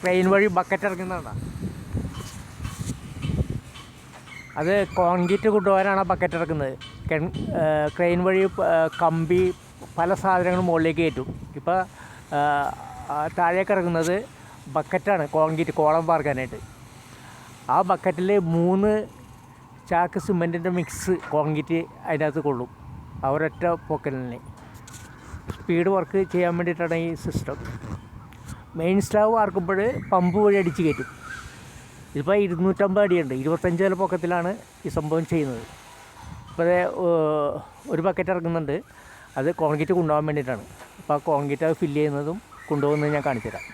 Crane വഴി bucket ഇറങ്ങുന്നതാണ്. അത് കോൺക്രീറ്റ് കൊണ്ടുപോകാനാണ് ബക്കറ്റ് ഇറക്കുന്നത് ക്രെയിൻ വഴി കമ്പി പല സാധനങ്ങളും മുകളിലേക്ക് കയറ്റും. ഇപ്പോൾ താഴേക്ക് ഇറങ്ങുന്നത് ബക്കറ്റാണ് കോൺക്രീറ്റ് കോളം പാർക്കാനായിട്ട്. ആ ബക്കറ്റിൽ മൂന്ന് ചാക്ക് സിമെന്റിന്റെ മിക്സ് കോൺക്രീറ്റ് അതിനകത്ത് കൊള്ളും. അവരൊറ്റ പൊക്കലിന് സ്പീഡ് വർക്ക് ചെയ്യാൻ വേണ്ടിയിട്ടാണ് ഈ സിസ്റ്റം മെയിൻ സ്റ്റാവ് വാർക്കുമ്പോൾ പമ്പ് വഴി അടിച്ച് കയറ്റും. ഇതിപ്പോൾ ഇരുന്നൂറ്റമ്പത് അടിയുണ്ട്. ഇരുപത്തഞ്ച് വില പൊക്കത്തിലാണ് ഈ സംഭവം ചെയ്യുന്നത്. ഇപ്പോൾ ഒരു ബക്കറ്റ് ഇറങ്ങുന്നുണ്ട്. അത് കോൺക്രീറ്റ് കൊണ്ടുപോകാൻ വേണ്ടിയിട്ടാണ്. അപ്പോൾ ആ കോൺക്രീറ്റ് അത് ഫില്ല് ചെയ്യുന്നതും കൊണ്ടുപോകുന്നതും ഞാൻ കാണിച്ചുതരാം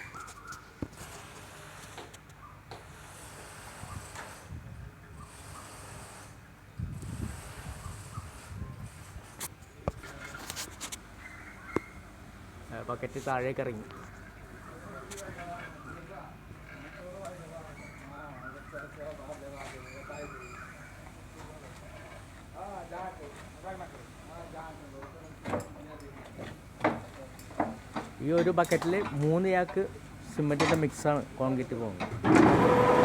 ബക്കറ്റ് താഴേക്ക് ഇറങ്ങി. ഈ ഒരു ബക്കറ്റിൽ മൂന്ന് ചാക്ക് സിമെന്റിന്റെ മിക്സാണ് കോൺക്രീറ്റ് പോകുന്നത്.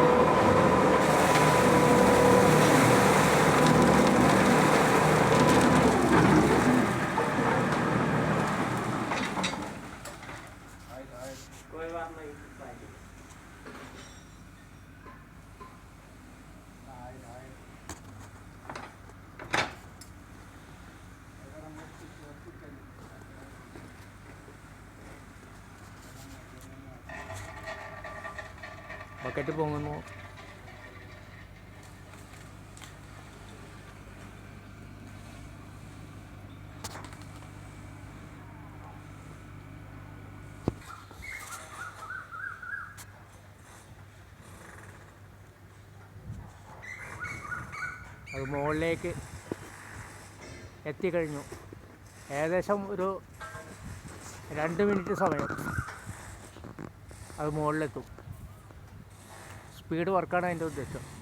ബക്കറ്റ് പൊങ്ങുന്നു. മുകളിലേക്ക് എത്തിക്കഴിഞ്ഞു. ഏകദേശം ഒരു രണ്ട് മിനിറ്റ് സമയം അത് മുകളിലെത്തും. സ്പീഡ് വർക്കാണ് അതിന്റെ ഉദ്ദേശം.